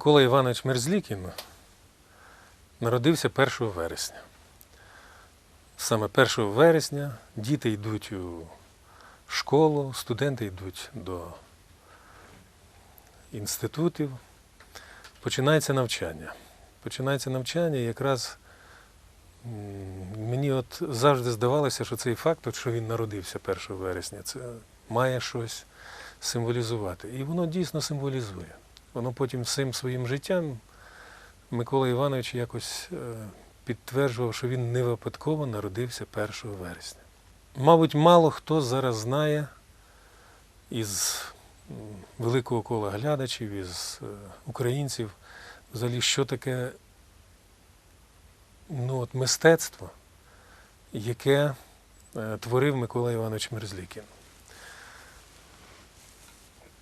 Микола Іванович Мерзлікін народився 1 вересня. Саме 1 вересня діти йдуть у школу, студенти йдуть до інститутів. Починається навчання. Починається навчання, і якраз мені от завжди здавалося, що цей факт, що він народився 1 вересня, це має щось символізувати. І воно дійсно символізує. Воно потім всім своїм життям Микола Іванович якось е, підтверджував, що він не випадково народився 1 вересня. Мабуть, мало хто зараз знає із великого кола глядачів, із е, українців, взагалі, що таке ну, от мистецтво, яке е, творив Микола Іванович Мерзлікін.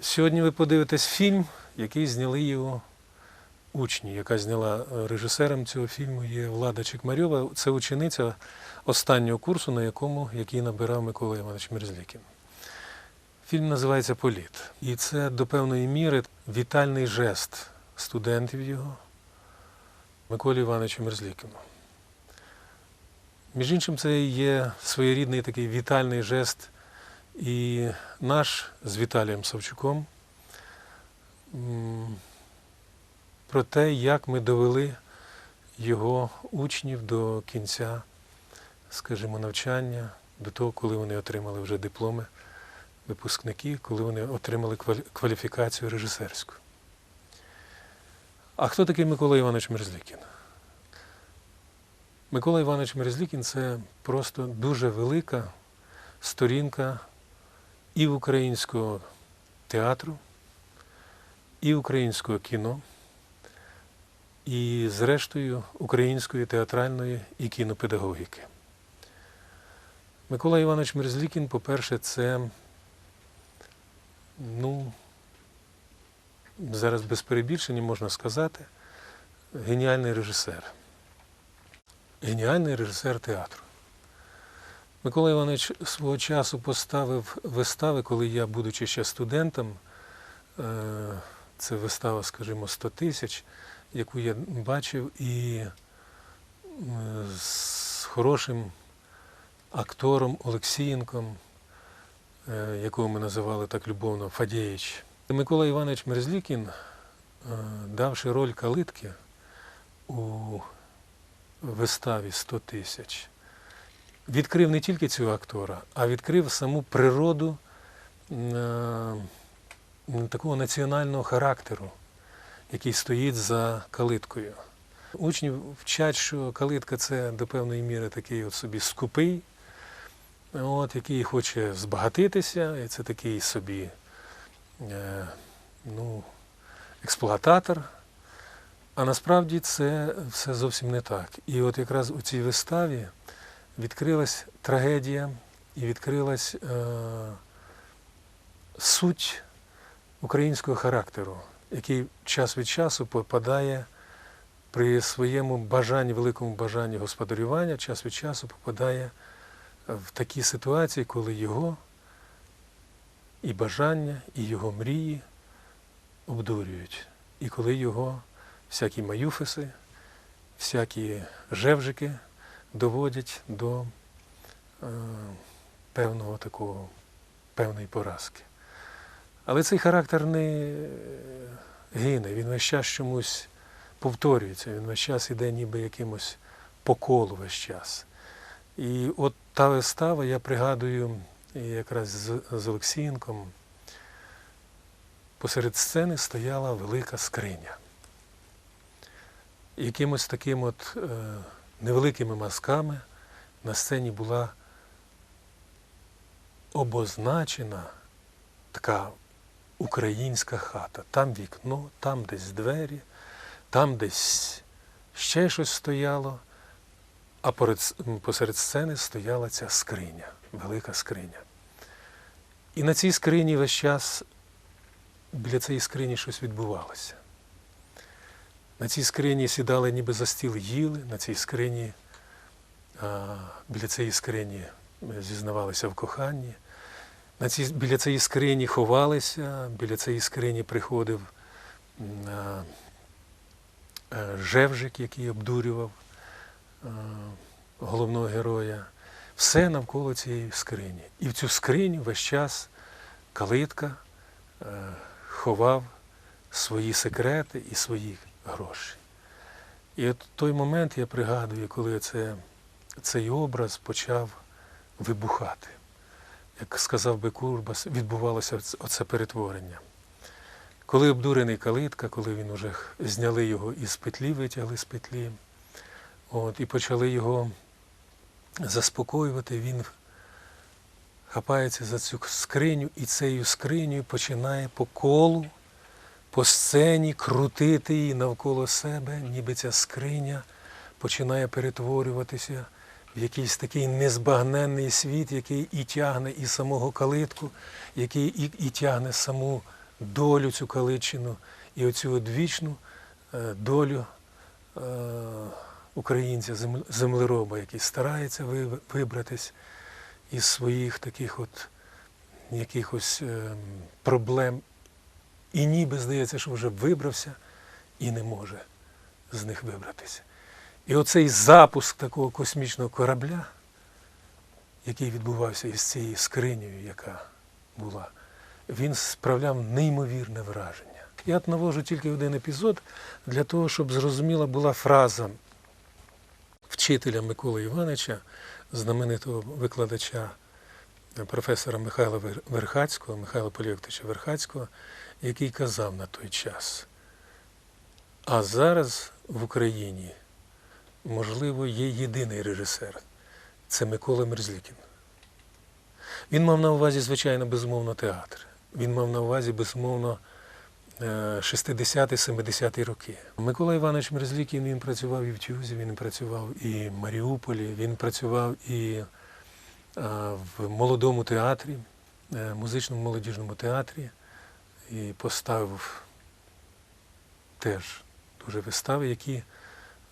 Сьогодні ви подивитесь фільм, який зняли його учні, яка зняла е, режисером цього фільму є Влада Чекмарьова. Це учениця останнього курсу, на якому який набирав Микола Іванович Мерзлікін. Фільм називається Політ. І це до певної міри вітальний жест студентів його Миколі Івановичу Мерзлікіну. Між іншим, це є своєрідний такий вітальний жест і наш з Віталієм Савчуком про те, як ми довели його учнів до кінця, скажімо, навчання, до того, коли вони отримали вже дипломи випускники, коли вони отримали кваліфікацію режисерську. А хто такий Микола Іванович Мерзлікін? Микола Іванович Мерзлікін це просто дуже велика сторінка і українського театру, і українського кіно, і, зрештою, української театральної і кінопедагогіки. Микола Іванович Мерзлікін, по-перше, це, ну, зараз без перебільшення можна сказати, геніальний режисер. Геніальний режисер театру. Микола Іванович свого часу поставив вистави, коли я, будучи ще студентом, е, це вистава, скажімо, 100 тисяч, яку я бачив, і е, з хорошим актором Олексієнком, е, якого ми називали так любовно Фадєїч. Микола Іванович Мерзлікін, е, давши роль калитки у виставі 100 тисяч, відкрив не тільки цього актора, а відкрив саму природу такого національного характеру, який стоїть за калиткою. Учні вчать, що калитка це до певної міри такий от собі скупий, от, який хоче збагатитися, і це такий собі е, ну, експлуататор. А насправді це все зовсім не так. І от якраз у цій виставі відкрилась трагедія і відкрилась е, суть українського характеру, який час від часу попадає при своєму бажанні, великому бажанні господарювання, час від часу попадає в такі ситуації, коли його і бажання, і його мрії обдурюють. І коли його всякі маюфиси, всякі жевжики доводять до е, певного такого, певної поразки. Але цей характер не гине, він весь час чомусь повторюється, він весь час іде ніби якимось по колу весь час. І от та вистава, я пригадую якраз з, з Олексієнком, посеред сцени стояла велика скриня. Якимось таким от е, невеликими мазками на сцені була обозначена така українська хата. Там вікно, там десь двері, там десь ще щось стояло, а посеред сцени стояла ця скриня, велика скриня. І на цій скрині весь час біля цієї скрині щось відбувалося. На цій скрині сідали ніби за стіл їли, на цій скрині, біля цієї скрині зізнавалися в коханні. На цій, біля цієї скрині ховалися, біля цієї скрині приходив м, е, Жевжик, який обдурював е, головного героя. Все навколо цієї скрині. І в цю скриню весь час калитка е, ховав свої секрети і свої гроші. І от той момент я пригадую, коли це, цей образ почав вибухати. Як сказав би Курбас, відбувалося оце- перетворення. Коли обдурений калитка, коли він уже зняли його із петлі, витягли з петлі, от, і почали його заспокоювати, він хапається за цю скриню і цією скринею починає по колу, по сцені крутити її навколо себе, ніби ця скриня починає перетворюватися якийсь такий незбагненний світ, який і тягне і самого калитку, який і, і тягне саму долю цю калитчину, і оцю одвічну е, долю е, українця, землероба, який старається ви- вибратись із своїх таких от якихось е, проблем, і ніби здається, що вже вибрався і не може з них вибратися. І оцей запуск такого космічного корабля, який відбувався із цією скринею, яка була, він справляв неймовірне враження. Я навожу тільки один епізод для того, щоб зрозуміла була фраза вчителя Миколи Івановича, знаменитого викладача професора Михайла Верхацького, Михайла Поліоктича Верхацького, який казав на той час. А зараз в Україні, можливо, є єдиний режисер це Микола Мерзлікін. Він мав на увазі, звичайно, безумовно, театр. Він мав на увазі, безумовно, е, 60-70-ті роки. Микола Іванович Мерзлікін він працював і в Тюзі, він працював і в Маріуполі, він працював і е, в молодому театрі, е, музичному молодіжному театрі, і поставив теж дуже вистави, які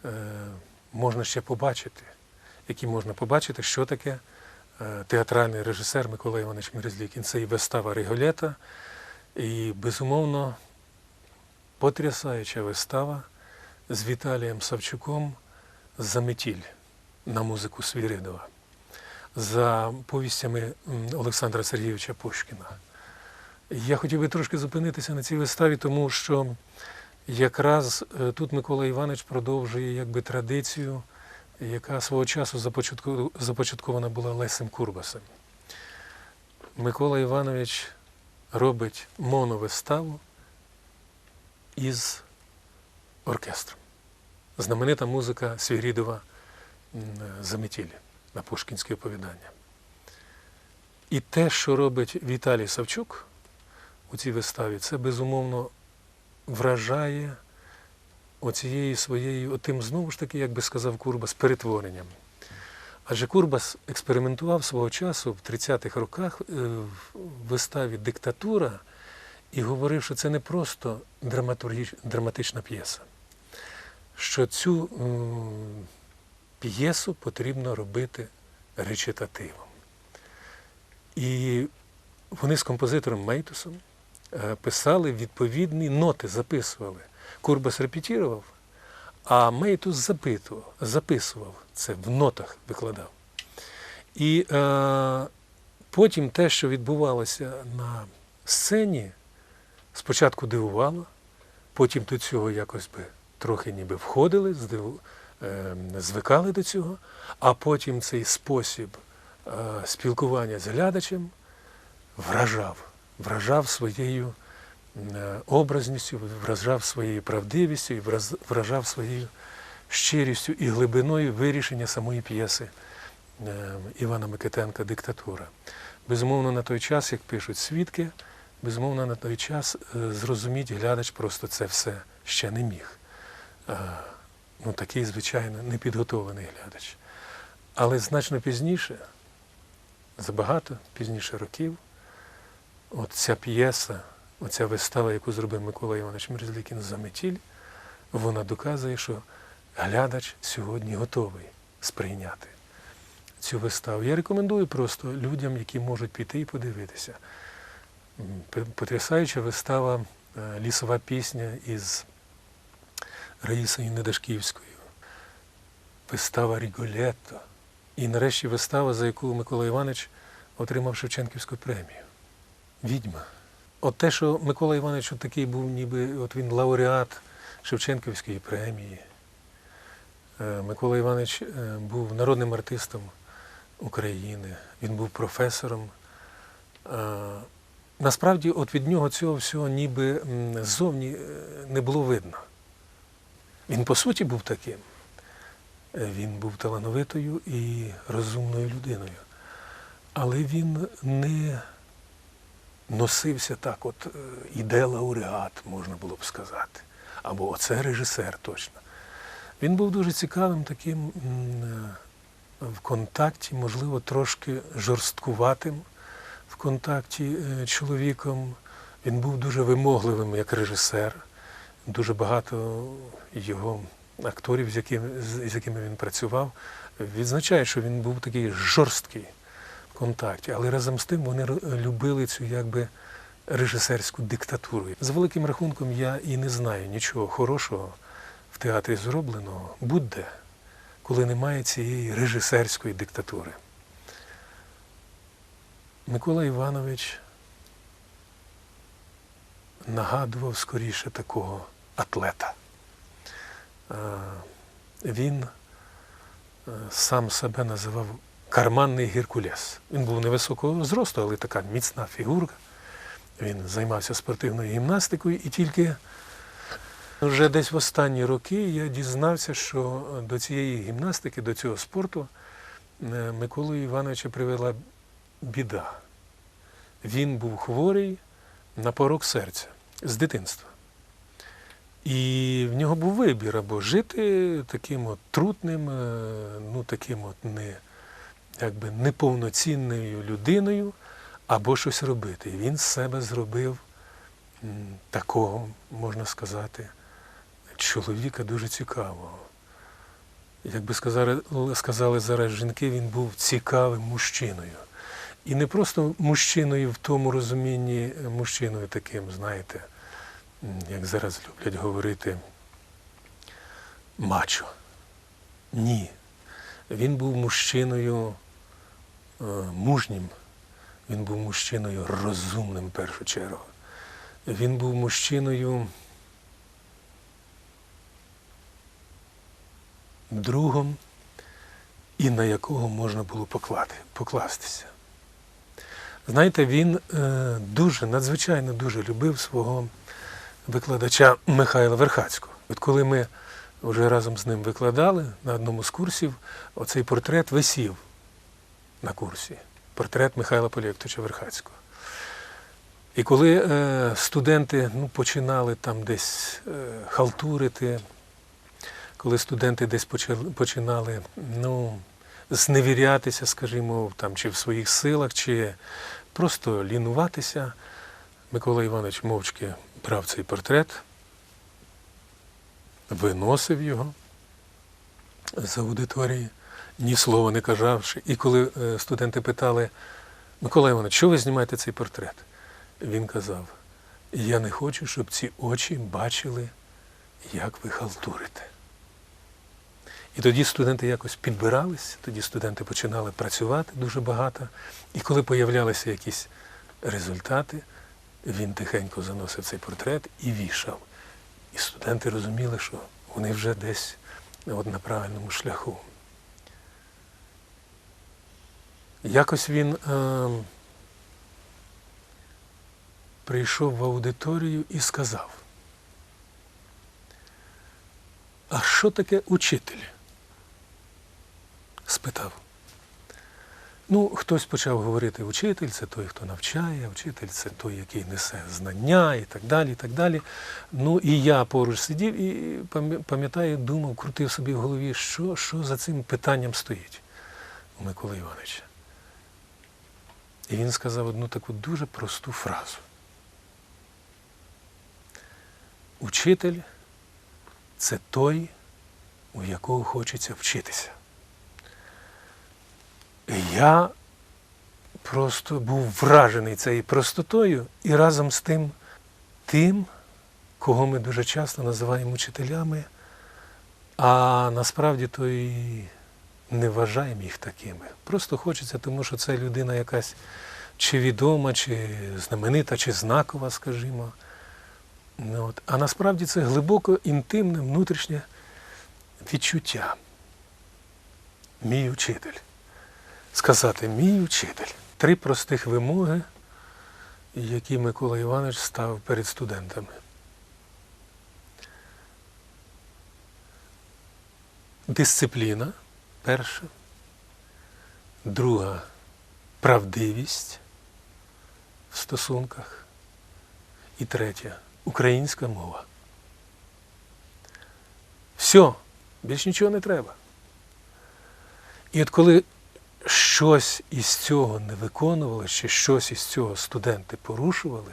е, можна ще побачити, які можна побачити, що таке е, театральний режисер Микола Іванович Мерезлікін. Це і вистава Риголета, і, безумовно, потрясаюча вистава з Віталієм Савчуком Заметіль на музику Свіридова за повістями Олександра Сергійовича Пушкіна. Я хотів би трошки зупинитися на цій виставі, тому що якраз е, тут Микола Іванович продовжує якби традицію, яка свого часу започаткована була Лесем Курбасом. Микола Іванович робить моновиставу із оркестром. Знаменита музика Свігрідова м, Заметіль на Пушкінське оповідання. І те, що робить Віталій Савчук у цій виставі, це безумовно вражає оцією своєю, отим знову ж таки, як би сказав Курбас, перетворенням. Адже Курбас експериментував свого часу в 30-х роках е, в виставі Диктатура і говорив, що це не просто драматична п'єса, що цю п'єсу потрібно робити речитативом. І вони з композитором Мейтусом писали відповідні ноти, записували. Курбас репетірував, а Мейтус запитував, записував це в нотах викладав. І е, потім те, що відбувалося на сцені, спочатку дивувало, потім до цього якось би трохи ніби входили, здиву, е, звикали до цього, а потім цей спосіб е, спілкування з глядачем вражав, вражав своєю е, образністю, вражав своєю правдивістю вражав своєю щирістю і глибиною вирішення самої п'єси е, Івана Микитенка Диктатура. Безумовно, на той час, як пишуть свідки, безумовно, на той час е, зрозуміти глядач просто це все ще не міг. Ну, такий, звичайно, непідготовлений глядач. Але значно пізніше, забагато пізніше років, от ця п'єса, оця вистава, яку зробив Микола Іванович Мерзлікін «Заметіль», вона доказує, що глядач сьогодні готовий сприйняти цю виставу. Я рекомендую просто людям, які можуть піти і подивитися. Потрясаюча вистава е, лісова пісня із Раїсою Недашківською, вистава Ріголетто. І нарешті вистава, за яку Микола Іванович отримав Шевченківську премію. Відьма. От те, що Микола Іванович от такий був, ніби от він лауреат Шевченківської премії. Е, Микола Іванович е, був народним артистом України, він був професором. Е, Насправді, от від нього цього всього ніби ззовні не було видно. Він по суті був таким. Він був талановитою і розумною людиною. Але він не носився так, от е, іде лауреат, можна було б сказати. Або оце режисер точно. Він був дуже цікавим таким е, в контакті, можливо, трошки жорсткуватим в контакті е, чоловіком. Він був дуже вимогливим як режисер. Дуже багато його акторів, з якими, з якими він працював, відзначають, що він був такий жорсткий контакті. Але разом з тим вони любили цю якби режисерську диктатуру. За великим рахунком, я і не знаю нічого хорошого в театрі зробленого будь-де, коли немає цієї режисерської диктатури. Микола Іванович нагадував скоріше такого атлета. Е, Він е, сам себе називав карманний Геркулес. Він був невисокого зросту, але така міцна фігурка. Він займався спортивною гімнастикою і тільки вже десь в останні роки я дізнався, що до цієї гімнастики, до цього спорту е, Миколу Івановича привела біда. Він був хворий на порок серця з дитинства. І в нього був вибір або жити таким от трутним, е, ну таким от не, якби неповноцінною людиною, або щось робити. І він з себе зробив такого, можна сказати, чоловіка дуже цікавого. Як би сказали, сказали зараз жінки, він був цікавим мужчиною. І не просто мужчиною в тому розумінні, мужчиною таким, знаєте, як зараз люблять говорити, мачо. Ні. Він був мужчиною мужнім, він був мужчиною розумним в першу чергу. Він був мужчиною другом, і на якого можна було поклати, покластися. Знаєте, він е, дуже, надзвичайно дуже любив свого викладача Михайла Верхацького. От коли ми вже разом з ним викладали на одному з курсів, оцей портрет висів на курсі. Портрет Михайла Полєктовича Верхацького. І коли е, студенти ну, починали там десь е, халтурити, коли студенти десь починали ну, зневірятися, скажімо, там, чи в своїх силах, чи просто лінуватися, Микола Іванович мовчки брав цей портрет, виносив його з аудиторії, ні слова не кажавши. І коли е, студенти питали, Микола Іванович, що ви знімаєте цей портрет? Він казав, я не хочу, щоб ці очі бачили, як ви халтурите. І тоді студенти якось підбирались, тоді студенти починали працювати дуже багато. І коли появлялися якісь результати, він тихенько заносив цей портрет і вішав. І студенти розуміли, що вони вже десь от на правильному шляху. Якось він е, прийшов в аудиторію і сказав, а що таке учитель? спитав. Ну, хтось почав говорити, учитель це той, хто навчає, учитель це той, який несе знання і так далі. і так далі. Ну і я поруч сидів і пам'ятаю, думав, крутив собі в голові, що, що за цим питанням стоїть у Миколи Івановича. І він сказав одну таку дуже просту фразу. Учитель це той, у якого хочеться вчитися. Я просто був вражений цією простотою і разом з тим, тим, кого ми дуже часто називаємо учителями, А насправді то і не вважаємо їх такими. Просто хочеться, тому що це людина якась чи відома, чи знаменита, чи знакова, скажімо. Ну, от. А насправді це глибоко інтимне внутрішнє відчуття. Мій учитель. Сказати мій учитель. Три простих вимоги, які Микола Іванович ставив перед студентами. Дисципліна перша. Друга правдивість в стосунках. І третя українська мова. Все, більш нічого не треба. І от коли щось із цього не виконували, чи щось із цього студенти порушували,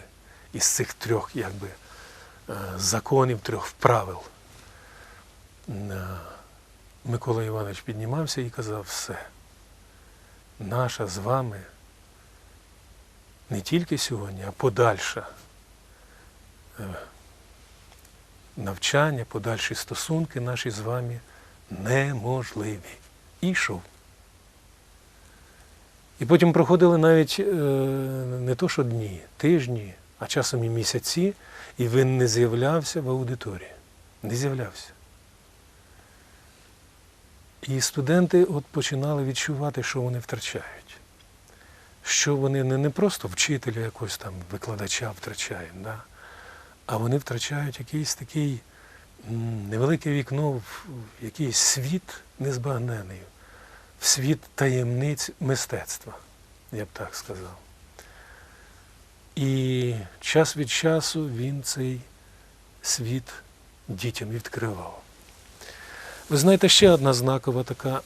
із цих трьох якби, е, законів, трьох правил, е, Микола Іванович піднімався і казав, все, наша з вами не тільки сьогодні, а подальша е, навчання, подальші стосунки наші з вами неможливі. І йшов. І потім проходили навіть е, не то, що дні, тижні, а часом і місяці, і він не з'являвся в аудиторії. Не з'являвся. І студенти от починали відчувати, що вони втрачають. Що вони не, просто вчителя якогось там викладача втрачають, да? а вони втрачають якийсь такий невелике вікно в якийсь світ незбагнений, в світ таємниць мистецтва, я б так сказав. І час від часу він цей світ дітям відкривав. Ви знаєте, ще одна знакова така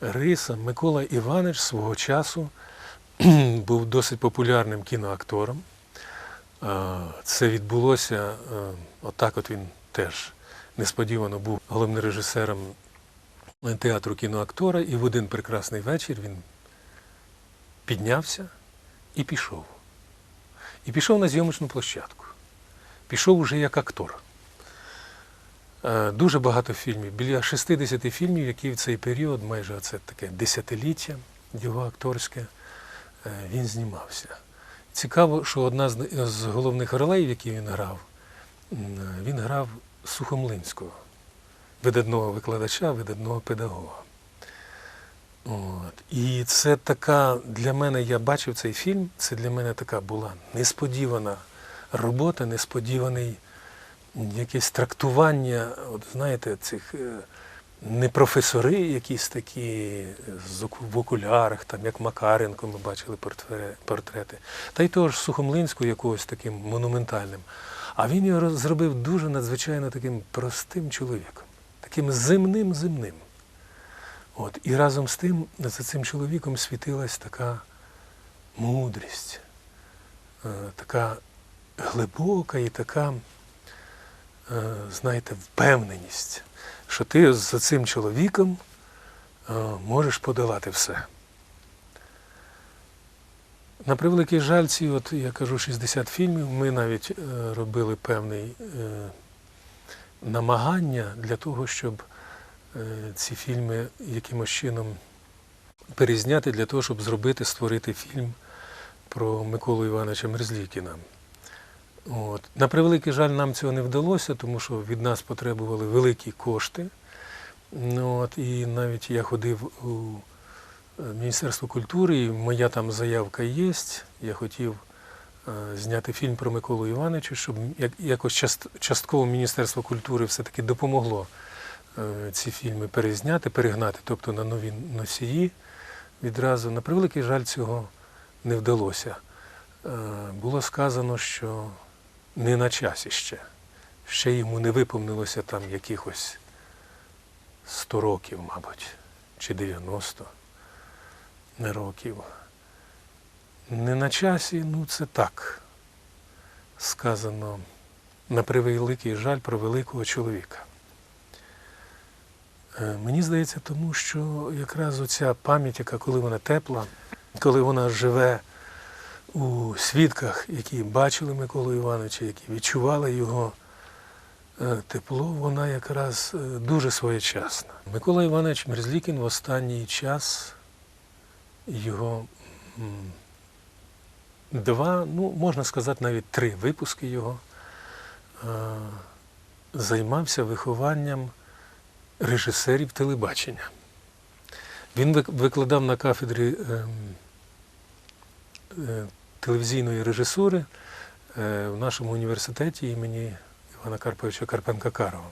риса. Микола Іванович свого часу був досить популярним кіноактором. Це відбулося, е, отак от він теж несподівано був головним режисером театру кіноактора, і в один прекрасний вечір він піднявся і пішов. І пішов на зйомочну площадку. Пішов уже як актор. Е, Дуже багато фільмів, біля 60 фільмів, які в цей період, майже це таке десятиліття його акторське, е, він знімався. Цікаво, що одна з, головних ролей, які він грав, він грав Сухомлинського, видатного викладача, видатного педагога. От. І це така для мене, я бачив цей фільм, це для мене така була несподівана робота, несподіваний якесь трактування, от знаєте, цих е, не професори, якісь такі е, в окулярах, там як Макаренко, ми бачили портрети, та й того ж Сухомлинського якогось таким монументальним. А він його зробив дуже надзвичайно таким простим чоловіком, таким земним земним. От. І разом з тим за цим чоловіком світилась така мудрість, е, така глибока і така, знаєте, впевненість, що ти за цим чоловіком е, можеш подолати все. На превеликий жаль, ці, от я кажу, 60 фільмів, ми навіть е, робили певний е, намагання для того, щоб е, ці фільми якимось чином перезняти, для того, щоб зробити, створити фільм про Миколу Івановича Мерзлікіна. От. На превеликий жаль, нам цього не вдалося, тому що від нас потребували великі кошти. Ну, от, і навіть я ходив у е, Міністерство культури, і моя там заявка є. Я хотів е, зняти фільм про Миколу Івановича, щоб якось частково Міністерство культури все-таки допомогло е, ці фільми перезняти, перегнати, тобто на нові носії відразу. На превеликий жаль, цього не вдалося. Було сказано, що не на часі ще. Ще йому не виповнилося там якихось 100 років, мабуть, чи 90 років. Не на часі, ну це так. Сказано на превеликий жаль про великого чоловіка. Е, Мені здається, тому що якраз оця пам'ять, яка коли вона тепла, коли вона живе у свідках, які бачили Миколу Івановича, які відчували його, е, тепло, вона якраз е, дуже своєчасна. Микола Іванович Мерзлікін в останній час його два, ну можна сказати, навіть три випуски його е, займався вихованням режисерів телебачення. Він викладав на кафедрі ем, телевізійної режисури е, в нашому університеті імені Івана Карповича Карпенка Карова.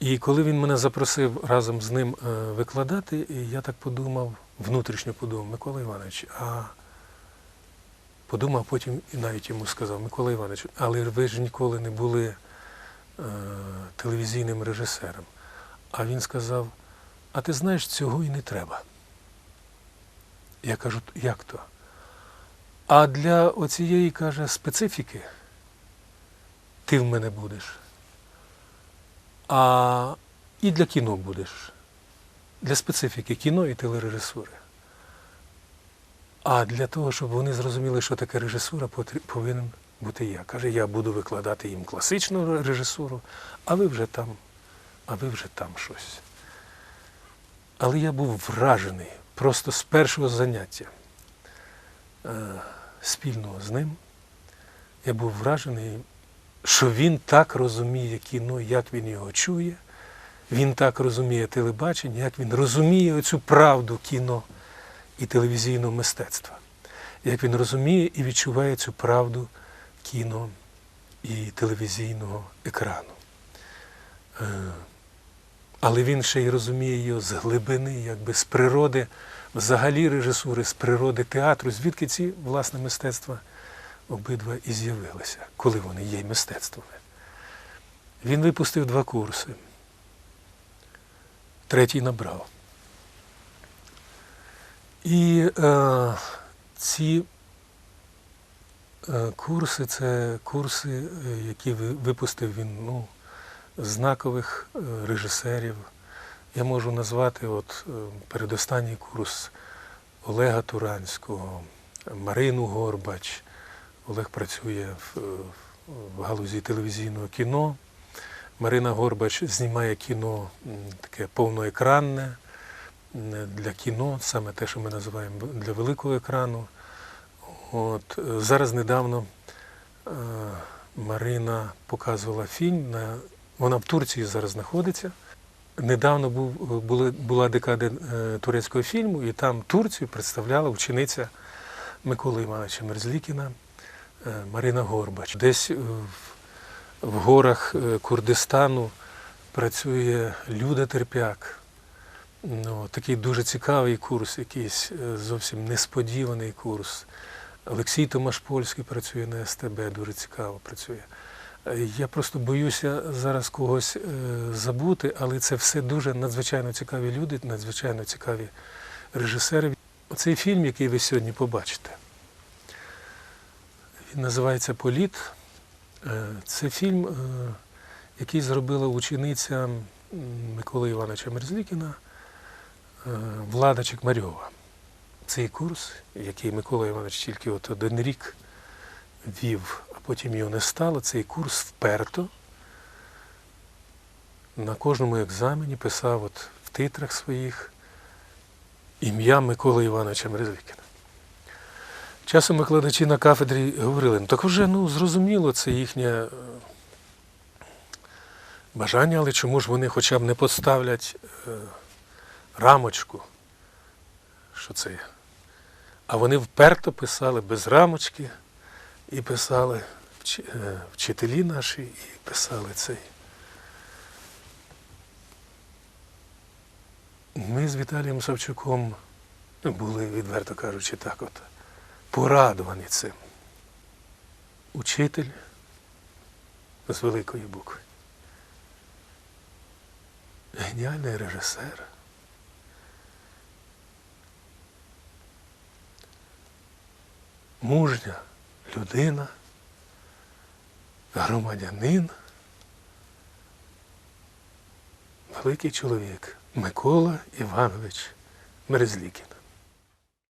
І коли він мене запросив разом з ним е, викладати, я так подумав, внутрішньо подумав, Микола Іванович, а подумав, потім і навіть йому сказав, Микола Іванович, але ви ж ніколи не були е, телевізійним режисером. А він сказав, а ти знаєш, цього і не треба. Я кажу, як то? А для оцієї, каже, специфіки ти в мене будеш. А і для кіно будеш. Для специфіки кіно і телережисури. А для того, щоб вони зрозуміли, що таке режисура, повинен бути я. Каже, я буду викладати їм класичну режисуру, а ви вже там, а ви вже там щось. Але я був вражений просто з першого заняття е, спільного з ним. Я був вражений, що він так розуміє кіно, як він його чує. Він так розуміє телебачення, як він розуміє оцю правду кіно і телевізійного мистецтва. Як він розуміє і відчуває цю правду кіно і телевізійного екрану. Е, але він ще й розуміє його з глибини, якби з природи, взагалі режисури, з природи театру, звідки ці власне мистецтва обидва і з'явилися, коли вони є мистецтвами. Він випустив два курси, третій набрав. І е, ці е, курси це курси, е, які випустив він ну, знакових е, режисерів. Я можу назвати от, е, передостанній курс Олега Туранського, Марину Горбач. Олег працює в, в галузі телевізійного кіно. Марина Горбач знімає кіно таке повноекранне для кіно, саме те, що ми називаємо для великого екрану. От, е, зараз недавно е, Марина показувала фільм. На, вона в Турції зараз знаходиться. Недавно був, були, була декада е, турецького фільму, і там Турцію представляла учениця Миколи Івановича Мерзлікіна е, Марина Горбач. Десь в, в горах е, Курдистану працює Люда Терпяк. Ну, такий дуже цікавий курс, якийсь зовсім несподіваний курс. Олексій Томаш Польський працює на СТБ, дуже цікаво працює. Я просто боюся зараз когось е, забути, але це все дуже надзвичайно цікаві люди, надзвичайно цікаві режисери. Оцей фільм, який ви сьогодні побачите, він називається Політ. Е, Це фільм, е, який зробила учениця Миколи Івановича Мерзлікіна Влада Чекмарьова. Цей курс, який Микола Іванович тільки от один рік вів, потім його не стало, цей курс вперто на кожному екзамені писав от в титрах своїх ім'я Миколи Івановича Мерзлікіна. Часом викладачі на кафедрі говорили, ну так вже ну, зрозуміло, це їхнє е, бажання, але чому ж вони хоча б не поставлять е, рамочку, що це. А вони вперто писали без рамочки і писали е, вчителі наші, і писали цей. Ми з Віталієм Савчуком були, відверто кажучи, так от, порадовані цим. Учитель з великої букви. Геніальний режисер. Мужня людина, громадянин, великий чоловік Микола Іванович Мерезлікін.